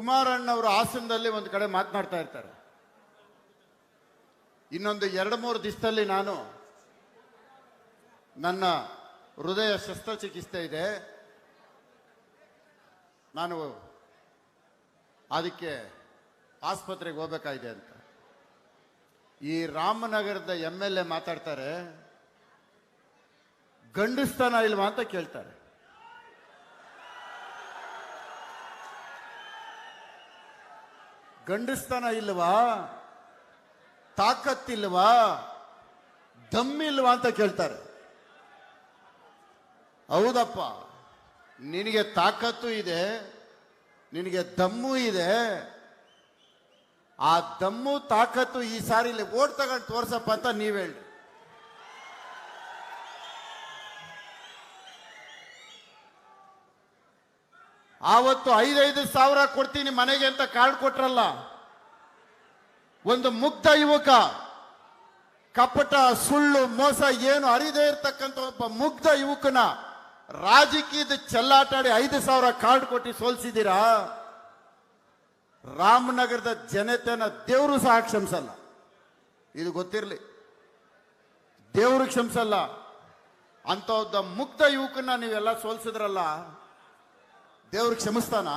ಹಾಸನದಲ್ಲಿ ಒಂದು ಕಡೆ ಮಾತನಾಡ್ತಾ ಇರ್ತಾರೆ. ಇನ್ನೊಂದು ಎರಡು ಮೂರು ದಿವಸದಲ್ಲಿ ನಾನು ನನ್ನ ಹೃದಯ ಶಸ್ತ್ರಚಿಕಿತ್ಸೆ ಇದೆ. ನಾನು ಅದಕ್ಕೆ ಆಸ್ಪತ್ರೆಗೆ ಹೋಗ್ಬೇಕಾಗಿದೆ ಅಂತ. ಈ ರಾಮನಗರದ ಎಂ ಎಲ್ ಎ ಮಾತಾಡ್ತಾರೆ, ಗಂಡಸ್ತನ ಇಲ್ವಾ ಅಂತ ಕೇಳ್ತಾರೆ. ಗಂಡಸ್ತನ ಇಲ್ವಾ? ತಾಕತ್ತಿಲ್ವಾ? ದಮ್ಮಿಲ್ವಾ ಅಂತ ಕೇಳ್ತಾರೆ. ಹೌದಪ್ಪ, ನಿನಗೆ ತಾಕತ್ತು ಇದೆ, ನಿನಗೆ ದಮ್ಮು ಇದೆ. ಆ ದಮ್ಮು ತಾಕತ್ತು ಈ ಸಾರಿ ಇಲ್ಲಿ ತಗೊಂಡು ತೋರ್ಸಪ್ಪ ಅಂತ ನೀವು ಹೇಳ್ರಿ. ಆವತ್ತು ಐದೈದು ಸಾವಿರ ಕೊಡ್ತೀನಿ ಮನೆಗೆ ಅಂತ ಕಾರ್ಡ್ ಕೊಟ್ರಲ್ಲ. ಒಂದು ಮುಗ್ಧ ಯುವಕ, ಕಪಟ, ಸುಳ್ಳು, ಮೋಸ ಏನು ಅರಿದೇ ಇರ್ತಕ್ಕಂಥ ಒಬ್ಬ ಮುಗ್ಧ ಯುವಕನ ರಾಜಕೀಯದ ಚೆಲ್ಲಾಟಾಡಿ ಐದು ಸಾವಿರ ಕಾರ್ಡ್ ಕೊಟ್ಟು ಸೋಲ್ಸಿದ್ದೀರಾ? ರಾಮನಗರದ ಜನತೆನ ದೇವರು ಸಹ ಕ್ಷಮಿಸಲ್ಲ. ಇದು ಗೊತ್ತಿರಲಿ. ದೇವರು ಕ್ಷಮಿಸಲ್ಲ. ಅಂತ ಒಬ್ಬ ಮುಗ್ಧ ಯುವಕನ ನೀವೆಲ್ಲ ಸೋಲ್ಸಿದ್ರಲ್ಲ? ದೇವ್ರು ಕ್ಷಮಿಸ್ತಾನ?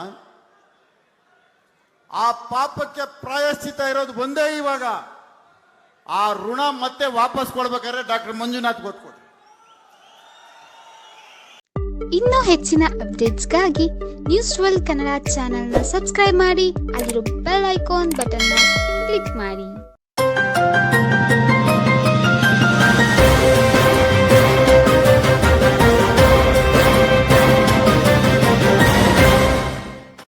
ಆ ಪಾಪಕ್ಕೆ ಪ್ರಾಯಶ್ಚಿತ ಇರೋದು ಒಂದೇ ಇವಾಗ. ಆ ಋಣ ಮತ್ತೆ ವಾಪಸ್ ಕೊಡ್ಬೇಕಾದ್ರೆ ಡಾಕ್ಟರ್ ಮಂಜುನಾಥ್ ಗೊತ್ಕೊಡಿ ಇನ್ನೂ ಹೆಚ್ಚಿನ ಅಪ್ಡೇಟ್ಸ್ಗಾಗಿ ನ್ಯೂಸ್ ಟ್ವೆಲ್ ಕನ್ನಡ ಚಾನೆಲ್ನ ಸಬ್ಸ್ಕ್ರೈಬ್ ಮಾಡಿ, ಅಲ್ಲಿರೋ ಬೆಲ್ ಐಕಾನ್ ಬಟನ್ ಕ್ಲಿಕ್ ಮಾಡಿ.